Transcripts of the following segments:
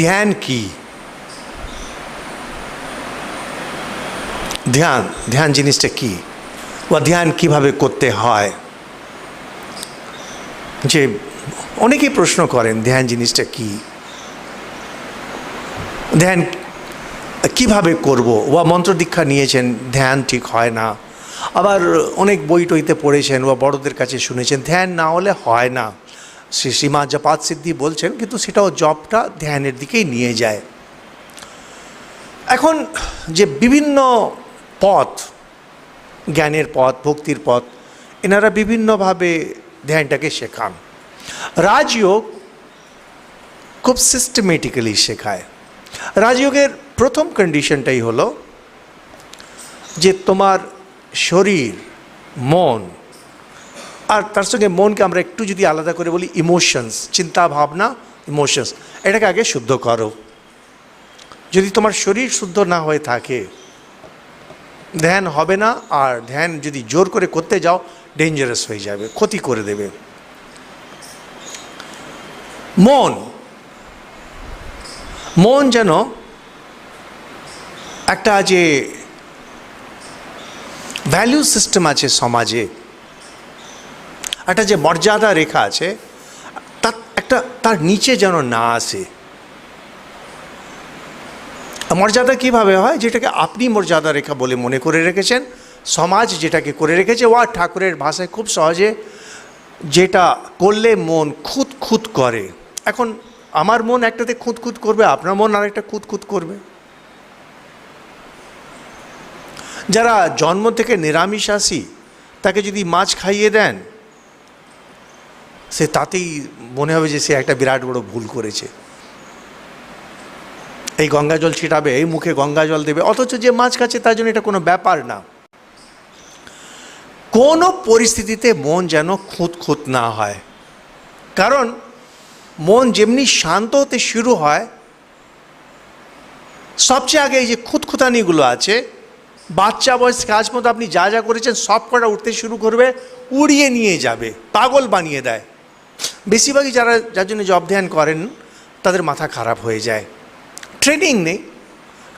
ধ্যান কি? ধ্যান ধ্যান জিনিসটা কি? বা ধ্যান কীভাবে করতে হয়? যে অনেকেই প্রশ্ন করেন, ধ্যান জিনিসটা কি? ধ্যান কীভাবে করব? বা মন্ত্র দীক্ষা নিয়েছেন, ধ্যান ঠিক হয় না। আবার অনেক বই টইতে পড়েছেন বা বড়দের কাছে শুনেছেন, ধ্যান না হলে হয় না। শ্রী শ্রীমা জপাত সিদ্ধি বলছেন, কিন্তু সেটাও জবটা ধ্যানের দিকেই নিয়ে যায়। এখন যে বিভিন্ন পথ, জ্ঞানের পথ, ভক্তির পথ, এনারা বিভিন্নভাবে ধ্যানটাকে শেখান। রাজযোগ খুব সিস্টেমেটিক্যালি শেখায়। রাজযোগের প্রথম কন্ডিশনটাই হলো যে তোমার শরীর, মন আর তার সঙ্গে মনকে আমরা একটু যদি আলাদা করে বলি ইমোশনস চিন্তা ভাবনা ইমোশনস এটাকে আগে শুদ্ধ করো। যদি তোমার শরীর শুদ্ধ না হয়ে থাকে, ধ্যান হবে না, আর ধ্যান যদি জোর করে করতে যাও ডেঞ্জারাস হয়ে যাবে, ক্ষতি করে দেবে। মন মন যেন একটা যে ভ্যালু সিস্টেম আছে সমাজে একটা যে মর্যাদা রেখা আছে, তার একটা, তার নিচে যেন না আসে। মর্যাদা কীভাবে হয়? যেটাকে আপনি মর্যাদা রেখা বলে মনে করে রেখেছেন, সমাজ যেটাকে করে রেখেছে ও ঠাকুরের ভাষায় খুব সহজে যেটা করলে মন খুঁত খুঁত করে। এখন আমার মন একটাতে খুঁত খুঁত করবে, আপনার মন আরেকটা খুঁত খুঁত করবে। যারা জন্ম থেকে নিরামিষাসী তাকে যদি মাছ খাইয়ে দেন সে তাতেই মনে হবে যে সে একটা বিরাট বড় ভুল করেছে। এই গঙ্গা জল ছিটাবে, এই মুখে গঙ্গা জল দেবে, অথচ যে মাছ খাচ্ছে তার জন্য এটা কোনো ব্যাপার না। কোনো পরিস্থিতিতে মন যেন খুঁত খুঁত না হয়। কারণ মন যেমনি শান্ত হতে শুরু হয়, সবচেয়ে আগে এই যে খুঁতখুতানিগুলো আছে, বাচ্চা বয়স কাজ মতো আপনি যা যা করেছেন, সব কটা উঠতে শুরু করবে, উড়িয়ে নিয়ে যাবে, পাগল বানিয়ে দেয়। বেশিরভাগই যারা, যার জন্য জব ধ্যান করেন, তাদের মাথা খারাপ হয়ে যায়। ট্রেনিং নেই।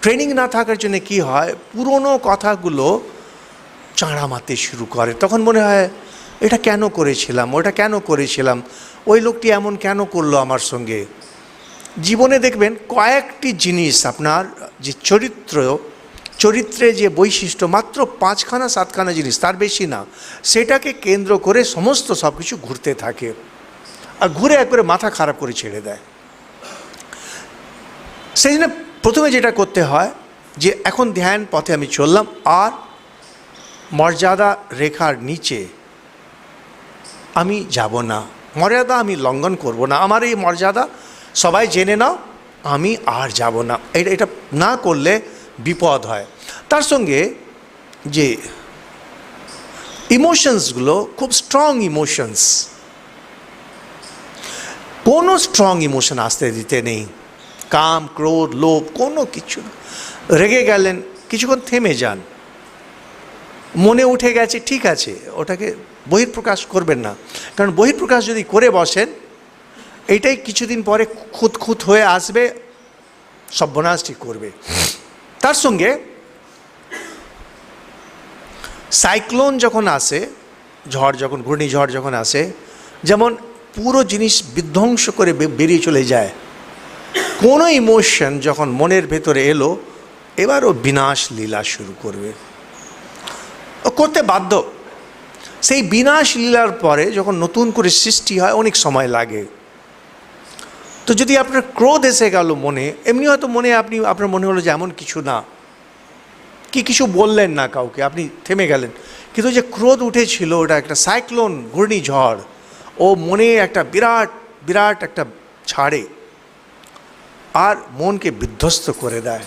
ট্রেনিং না থাকার জন্য কি হয়? পুরনো কথাগুলো চাঁড়া মারতে শুরু করে। তখন মনে হয়, এটা কেন করেছিলাম? ওটা কেন করেছিলাম? ওই লোকটি এমন কেন করল আমার সঙ্গে? জীবনে দেখবেন, কয়েকটি জিনিস আপনার যে চরিত্র, চরিত্রে যে বৈশিষ্ট্য, মাত্র পাঁচখানা, সাতখানা জিনিস, তার বেশি না। সেটাকে কেন্দ্র করে সমস্ত সব কিছু ঘুরতে থাকে। আর ঘুরে একবারে মাথা খারাপ করে ছেড়ে দেয়। সেই জন্য প্রথমে যেটা করতে হয় যে এখন ধ্যান পথে আমি চললাম আর মর্যাদা রেখার নিচে আমি যাব না। মর্যাদা আমি লঙ্ঘন করব না। আমার এই মর্যাদা সবাই জেনে নাও, আমি আর যাব না। এটা এটা না করলে বিপদ হয়। তার সঙ্গে যে ইমোশনসগুলো খুব স্ট্রং ইমোশনস কোনো স্ট্রং ইমোশন আসতে দিতে নেই। কাম, ক্রোধ, লোভ, কোনো কিছু রেগে গেলেন, কিছুক্ষণ থেমে যান। মনে উঠে গেছে, ঠিক আছে, ওটাকে বহির্প্রকাশ করবেন না। কারণ বহির্প্রকাশ যদি করে বসেন এইটাই কিছুদিন পরে খুঁত খুঁত হয়ে আসবে সর্বনাশটি করবে। তার সঙ্গে সাইক্লোন যখন আসে, ঝড় যখন, ঘূর্ণিঝড় যখন আসে, যেমন পুরো জিনিস বিধ্বংস করে বেরিয়ে চলে যায়। কোনো ইমোশন যখন মনের ভেতরে এলো এবার ও বিনাশ লীলা শুরু করবে। ও করতে বাধ্য। সেই বিনাশ লীলার পরে যখন নতুন করে সৃষ্টি হয়, অনেক সময় লাগে। তো যদি আপনার ক্রোধ এসে গেল মনে, এমনি হয়তো মনে আপনি, আপনার মনে হলো যে এমন কিছু না। কি কিছু বললেন না কাউকে, আপনি থেমে গেলেন। কিন্তু যে ক্রোধ উঠেছিল, ওটা একটা সাইক্লোন, ঘূর্ণিঝড় ও মনে একটা বিরাট বিরাট একটা ছাড়ে আর মনকে বিধ্বস্ত করে দেয়।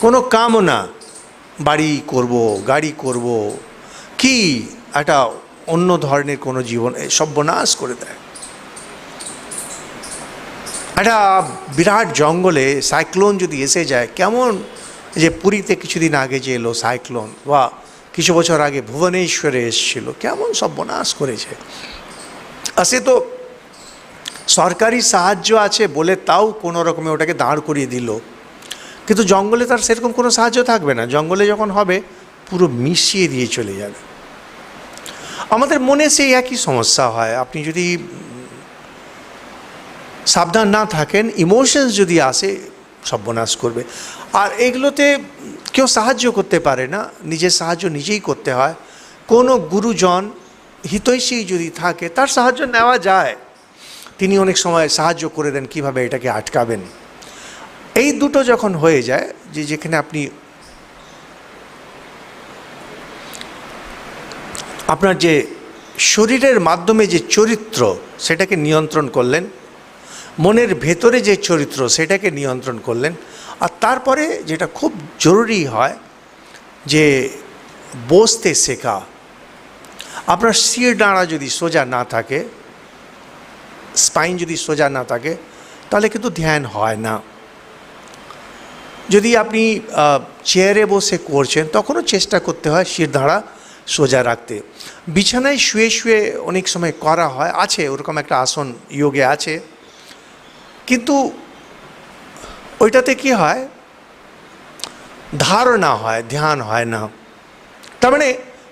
কোনো কামনা, বাড়ি করব, গাড়ি করব, কি একটা অন্য ধরনের কোনো জীবন সর্বনাশ করে দেয়। একটা বিরাট জঙ্গলে সাইক্লোন যদি এসে যায়, কেমন যে পুরীতে কিছুদিন আগে যে এলো সাইক্লোন, বা কিছু বছর আগে ভুবনেশ্বরে এসেছিল। কেমন সব সর্বনাশ করেছে। আর সে তো সরকারি সাহায্য আছে বলে তাও কোনো রকমে ওটাকে দাঁড় করিয়ে দিল। কিন্তু জঙ্গলে তার সেরকম কোনো সাহায্য থাকবে না। জঙ্গলে যখন হবে, পুরো মিশিয়ে দিয়ে চলে যাবে। আমাদের মনে সেই একই সমস্যা হয়। আপনি যদি সাবধান না থাকেন ইমোশনস যদি আসে, সর্বনাশ করবে। আর এগুলোতে কেউ সাহায্য করতে পারে না, নিজের সাহায্য নিজেই করতে হয়। কোনো গুরুজন হিতৈষী যদি থাকে, তার সাহায্য নেওয়া যায়। তিনি অনেক সময় সাহায্য করে দেন কীভাবে এটাকে আটকাবেন। এই দুটো যখন হয়ে যায়, যে যেখানে আপনি আপনার যে শরীরের মাধ্যমে যে চরিত্র, সেটাকে নিয়ন্ত্রণ করলেন মনের ভেতরে যে চরিত্র সেটাকে নিয়ন্ত্রণ করলেন। আর তারপরে যেটা খুব জরুরি হয় যে বসতে শেখা। আপনার শির ডাঁড়া যদি সোজা না থাকে, স্পাইন যদি সোজা না থাকে, তাহলে কিন্তু ধ্যান হয় না। যদি আপনি চেয়ারে বসে করছেন, তখনও চেষ্টা করতে হয় শির দাঁড়া সোজা রাখতে। বিছানায় শুয়ে শুয়ে অনেক সময় করা হয়, আছে, ওরকম একটা আসন যোগে আছে। কিন্তু ওইটাতে কি হয়? ধারণা হয়, ধ্যান হয় না। তার মানে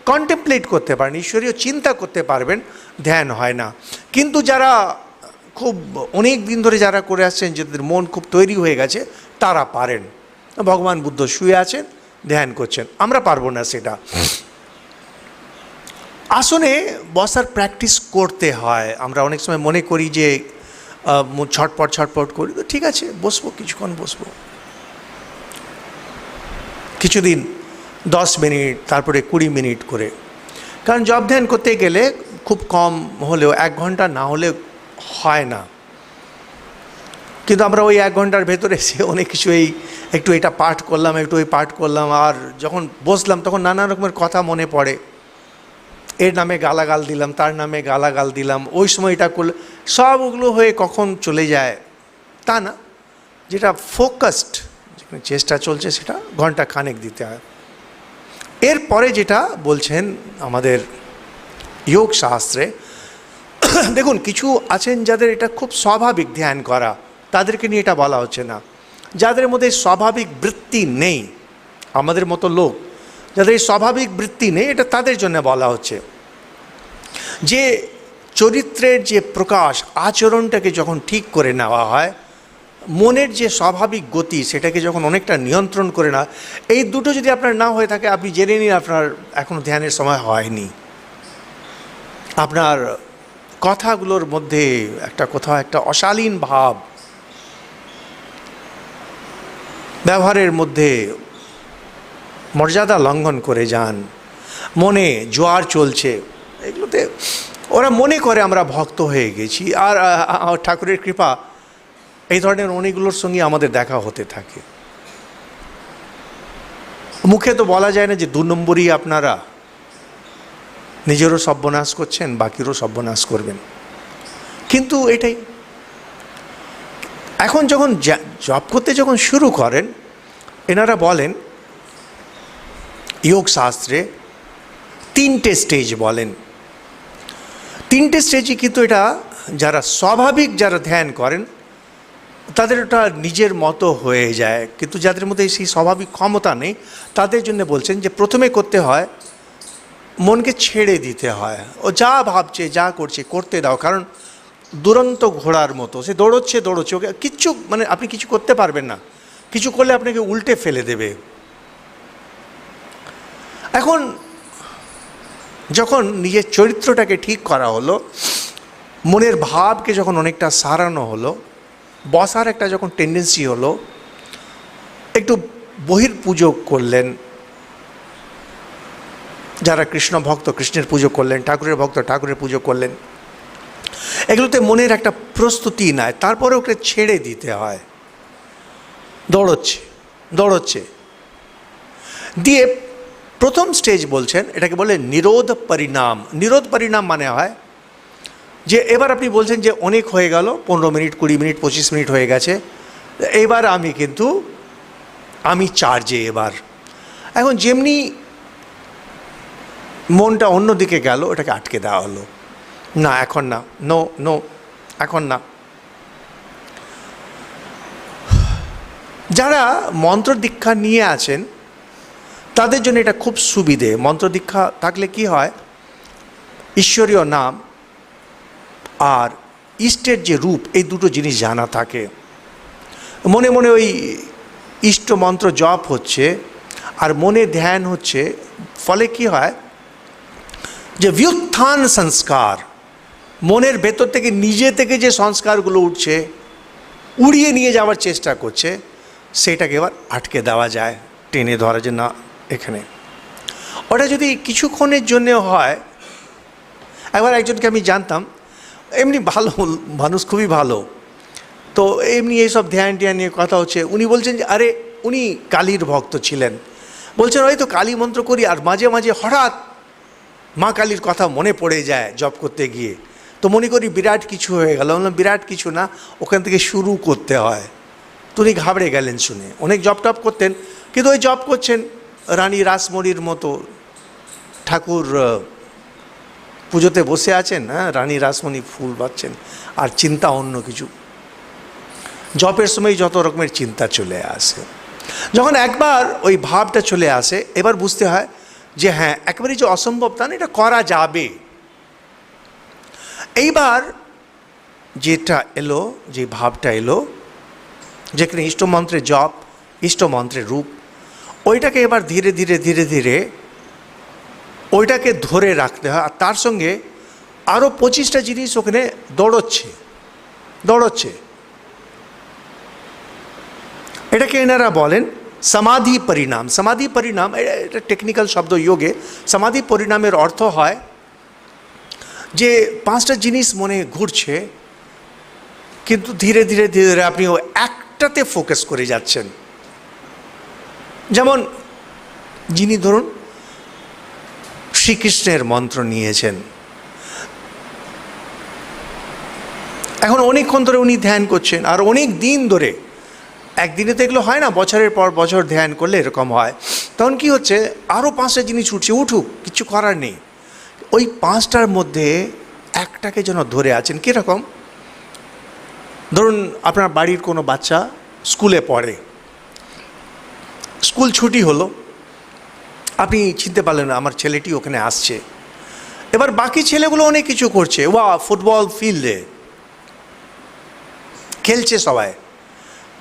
কন্টেমপ্লেট করতে পারেন, ঈশ্বরীয় চিন্তা করতে পারবেন, ধ্যান হয় না। কিন্তু যারা খুব অনেক দিন ধরে যারা করে আসছেন, যাদের মন খুব তৈরি হয়ে গেছে, তারা পারেন। ভগবান বুদ্ধ শুয়ে আছেন, ধ্যান করছেন। আমরা পারব না সেটা। আসনে বসার প্র্যাকটিস করতে হয়। আমরা অনেক সময় মনে করি যে ছটপট ছটপট করি, তো ঠিক আছে, বসবো, কিছুক্ষণ বসবো। কিছুদিন, দশ মিনিট, তারপরে কুড়ি মিনিট করে। কারণ জব ধ্যান করতে গেলে খুব কম হলেও, এক ঘণ্টা না হলে হয় না। কিন্তু আমরা ওই এক ঘণ্টার ভেতরে সে অনেক কিছু এই একটু এটা পাঠ করলাম, একটু ওই পাঠ করলাম, আর যখন বসলাম, তখন নানা রকমের কথা মনে পড়ে। এর নামে গালাগাল দিলাম, তার নামে গালাগাল দিলাম, ওই সময় এটা করলে সব ওগুলো হয়ে কখন চলে যায়, তা না। যেটা ফোকাসড যেখানে চেষ্টা চলছে সেটা ঘণ্টা খানেক দিতে হয়। এরপরে যেটা বলছেন আমাদের যোগ শাস্ত্রে, দেখুন, কিছু আছেন যাদের এটা খুব স্বাভাবিক ধ্যান করা, তাদেরকে নিয়ে এটা বলা হচ্ছে না। যাদের মধ্যে স্বাভাবিক বৃত্তি নেই, আমাদের মতো লোক যাদের এই স্বাভাবিক বৃত্তি নেই, এটা তাদের জন্য বলা হচ্ছে। যে চরিত্রের যে প্রকাশ, আচরণটাকে যখন ঠিক করে নেওয়া হয়, মনের যে স্বাভাবিক গতি, সেটাকে যখন অনেকটা নিয়ন্ত্রণ করে না এই দুটো যদি আপনার না হয়ে থাকে, আপনি জেনে নিন আপনার এখনও ধ্যানের সময় হয়নি। আপনার কথাগুলোর মধ্যে একটা কোথাও একটা অশালীন ভাব, ব্যবহারের মধ্যে মর্যাদা লঙ্ঘন করে যান। মনে জোয়ার চলছে। এগুলোতে ওরা মনে করে আমরা ভক্ত হয়ে গেছি। আর ঠাকুরের কৃপা, এই ধরনের অনেকগুলোর সঙ্গে আমাদের দেখা হতে থাকে। মুখে তো বলা যায় না যে দু নম্বরই আপনারা। নিজেরও সর্বনাশ করছেন, বাকিরও সর্বনাশ করবেন। কিন্তু এটাই। এখন যখন জব করতে যখন শুরু করেন, এনারা বলেন যোগ শাস্ত্রে তিনটে স্টেজ বলেন। তিনটে স্টেজই কিন্তু এটা যারা স্বাভাবিক যারা ধ্যান করেন, তাদের ওটা নিজের মতো হয়ে যায়। কিন্তু যাদের মধ্যে সেই স্বাভাবিক ক্ষমতা নেই, তাদের জন্য বলছেন যে প্রথমে করতে হয়, মনকে ছেড়ে দিতে হয়। ও যা ভাবছে, যা করছে, করতে দাও। কারণ দুরন্ত ঘোড়ার মতো। সে দৌড়চ্ছে দৌড়চ্ছে, ওকে কিচ্ছু মানে আপনি কিছু করতে পারবেন না। কিছু করলে আপনাকে উল্টে ফেলে দেবে। এখন যখন নিজের চরিত্রটাকে ঠিক করা হলো, মনের ভাবকে যখন অনেকটা সারানো হলো বসার একটা যখন টেন্ডেন্সি হলো, একটু বহির পুজো করলেন। যারা কৃষ্ণ ভক্ত কৃষ্ণের পুজো করলেন, ঠাকুরের ভক্ত ঠাকুরের পুজো করলেন, এগুলোতে মনের একটা প্রস্তুতি নেয় তারপরে ওকে ছেড়ে দিতে হয়। দৌড়চ্ছে দৌড়চ্ছে। দিয়ে প্রথম স্টেজ বলছেন, এটাকে বলে নিরোধ পরিণাম। নিরোধ পরিণাম মানে হয় যে এবার আপনি বলছেন যে অনেক হয়ে গেল, পনেরো মিনিট, কুড়ি মিনিট, পঁচিশ মিনিট হয়ে গেছে, এবার আমি কিন্তু, আমি চার্জে এবার। এখন যেমনি মনটা অন্যদিকে গেল ওটাকে আটকে দেওয়া হলো। না, এখন না নো নো এখন না। যারা মন্ত্র দীক্ষা নিয়ে আছেন তাদের জন্য এটা খুব সুবিধে। মন্ত্র দীক্ষা থাকলে কি হয়? ঈশ্বরীয় নাম আর ইষ্টের যে রূপ, এই দুটো জিনিস জানা থাকে। মনে মনে ওই ইষ্ট মন্ত্র জপ হচ্ছে আর মনে ধ্যান হচ্ছে। ফলে কি হয়? যে ব্যুত্থান সংস্কার মনের ভেতর থেকে, নিজে থেকে যে সংস্কারগুলো উঠছে, উড়িয়ে নিয়ে যাওয়ার চেষ্টা করছে, সেটাকে এবার আটকে দেওয়া যায়। টেনে ধরা যে না এখানে। ওটা যদি কিছুক্ষণের জন্য হয়, একবার একজনকে আমি জানতাম, এমনি ভালো মানুষ খুবই ভালো। তো এমনি এইসব ধ্যান ট্যান নিয়ে কথা হচ্ছে, উনি বলছেন যে, আরে, উনি কালীর ভক্ত ছিলেন। বলছেন, ওই তো কালী মন্ত্র করি, আর মাঝে মাঝে হঠাৎ মা কালীর কথা মনে পড়ে যায় জব করতে গিয়ে। তো মনে করি বিরাট কিছু হয়ে গেল। বললাম, বিরাট কিছু না, ওখান থেকে শুরু করতে হয়। তো উনি ঘাবড়ে গেলেন শুনে। অনেক জব টপ করতেন, কিন্তু ওই জব করছেন রানী রাসমণির মতো ঠাকুর পুজোতে বসে আছেন হ্যাঁ? রানী রাসমণি ফুল পাচ্ছেন আর চিন্তা অন্য কিছু। জপের সময় যত রকমের চিন্তা চলে আসে। যখন একবার ওই ভাবটা চলে আসে, এবার বুঝতে হয় যে হ্যাঁ একেবারেই যে অসম্ভব তা না, এটা করা যাবে। এইবার যেটা এলো, যে ভাবটা এলো, যেখানে ইষ্টমন্ত্রের জপ ইষ্টমন্ত্রের রূপ ওইটাকে এবার ধীরে ধীরে ধীরে ধীরে ওইটাকে ধরে রাখতে হয়। আর তার সঙ্গে আরও পঁচিশটা জিনিস ওখানে দৌড়চ্ছে দৌড়চ্ছে। এটাকে এনারা বলেন সমাধি পরিণাম। সমাধি পরিণাম এটা টেকনিক্যাল শব্দ যোগে সমাধি পরিণামের অর্থ হয় যে পাঁচটা জিনিস মনে ঘুরছে, কিন্তু ধীরে ধীরে ধীরে ধীরে আপনি ও একটাতে ফোকাস করে যাচ্ছেন। যেমন যিনি ধরুন শ্রীকৃষ্ণের মন্ত্র নিয়েছেন। এখন অনেকক্ষণ ধরে উনি ধ্যান করছেন আর অনেক দিন ধরে, একদিনে তো এগুলো হয় না, বছরের পর বছর ধ্যান করলে এরকম হয়। তখন কি হচ্ছে আরও পাঁচটা জিনিস উঠছে, উঠুক, কিছু করার নেই। ওই পাঁচটার মধ্যে একটাকে যেন ধরে আছেন, কীরকম? ধরুন আপনার বাড়ির কোনো বাচ্চা স্কুলে পড়ে স্কুল ছুটি হলো। আপনি চিনতে পারলেন না, আমার ছেলেটি ওখানে আসছে। এবার বাকি ছেলেগুলো অনেক কিছু করছে। ওয়া ফুটবল ফিল্ডে। খেলছে সবাই।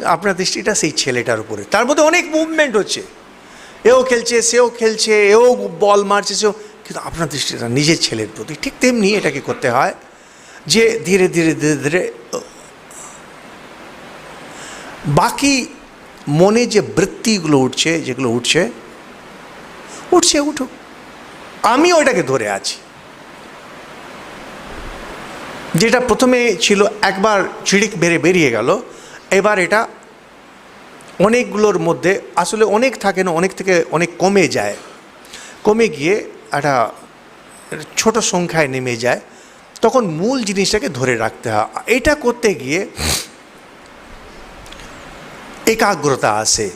আপনার দৃষ্টিটা সেই ছেলেটার উপরে। তার মধ্যে অনেক মুভমেন্ট হচ্ছে। এও খেলছে, সেও খেলছে, এও বল মারছে, সেও। কিন্তু আপনার দৃষ্টিটা নিজের ছেলের প্রতি। ঠিক তেমনি এটাকে করতে হয় যে ধীরে ধীরে ধীরে ধীরে, বাকি মনে যে বৃত্তিগুলো উঠছে, যেগুলো উঠছে উঠছে, উঠুক। আমি ওইটাকে ধরে আছি। যেটা প্রথমে ছিল, একবার ছিড়িক বেড়ে বেরিয়ে গেল। এবার এটা অনেকগুলোর মধ্যে, আসলে অনেক থাকে না, অনেক থেকে অনেক কমে যায়। কমে গিয়ে একটা ছোট সংখ্যায় নেমে যায়। তখন মূল জিনিসটাকে ধরে রাখতে হয়। এটা করতে গিয়ে একাগ্রতা আসে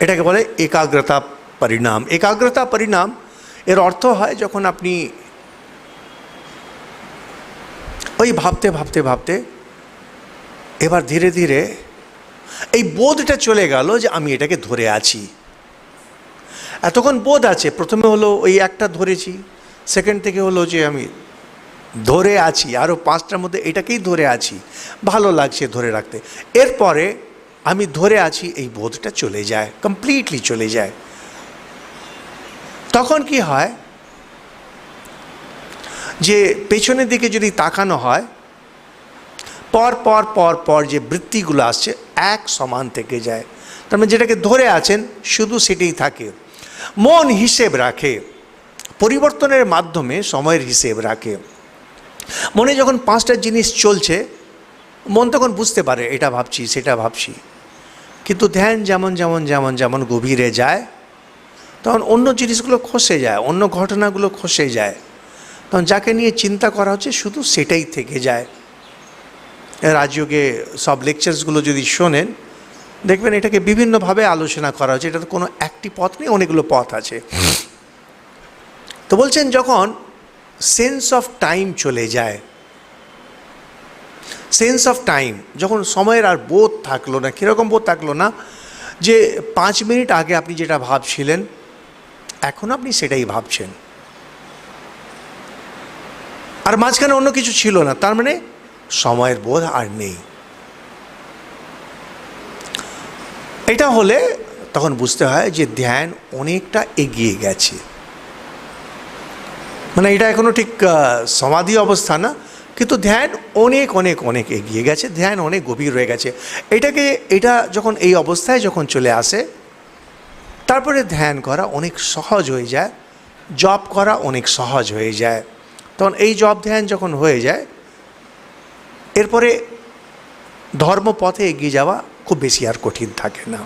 এটাকে বলে একাগ্রতা পরিণাম। একাগ্রতা পরিণাম, এর অর্থ হয় যখন আপনি ওই ভাবতে ভাবতে ভাবতে এবার ধীরে ধীরে এই বোধটা চলে গেল যে আমি এটাকে ধরে আছি। এতক্ষণ বোধ আছে। প্রথমে হলো ওই একটা ধরেছি সেকেন্ড থেকে হলো যে আমি ধরে আছি। আরও পাঁচটার মধ্যে এটাকেই ধরে আছি। ভালো লাগছে ধরে রাখতে। এরপরে আমি ধরে আছি এই বোধটা চলে যায় কমপ্লিটলি চলে যায়। তখন কি হয়? যে পেছনের দিকে যদি তাকানো হয়, পর পর পর পর যে বৃত্তিগুলো আসছে, এক সমান থেকে যায়। তার মানে যেটাকে ধরে আছেন, শুধু সেটাই থাকে। মন হিসেব রাখে, পরিবর্তনের মাধ্যমে সময়ের হিসেব রাখে। মনে যখন পাঁচটা জিনিস চলছে, মন তখন বুঝতে পারে, এটা ভাবছি, সেটা ভাবছি। কিন্তু ধ্যান যেমন যেমন যেমন যেমন গভীরে যায়, তখন অন্য জিনিসগুলো খসে যায়, অন্য ঘটনাগুলো খসে যায়। তখন যাকে নিয়ে চিন্তা করা হচ্ছে শুধু সেটাই থেকে যায়। রাজযোগে সব লেকচার্সগুলো যদি শোনেন, দেখবেন এটাকে বিভিন্নভাবে আলোচনা করা হচ্ছে। এটা তো কোনো একটি পথ নেই, অনেকগুলো পথ আছে। তো বলছেন যখন সেন্স অফ টাইম চলে যায় সেন্স অফ টাইম, যখন সময়ের আর বোধ থাকল না, কীরকম বোধ থাকল না, যে পাঁচ মিনিট আগে আপনি যেটা ভাবছিলেন, এখন আপনি সেটাই ভাবছেন। আর মাঝখানে অন্য কিছু ছিল না, তার মানে সময়ের বোধ আর নেই। এটা হলে তখন বুঝতে হয় যে ধ্যান অনেকটা এগিয়ে গেছে। মানে এটা এখনও ঠিক সমাধি অবস্থা না কিন্তু ধ্যান অনেক অনেক অনেক এগিয়ে গেছে, ধ্যান অনেক গভীর হয়ে গেছে। এটাকে, এটা যখন এই অবস্থায় যখন চলে আসে, তারপরে ধ্যান করা অনেক সহজ হয়ে যায় জব করা অনেক সহজ হয়ে যায়। তখন এই জব ধ্যান যখন হয়ে যায়, এরপরে ধর্মপথে এগিয়ে যাওয়া খুব বেশি আর কঠিন থাকে না।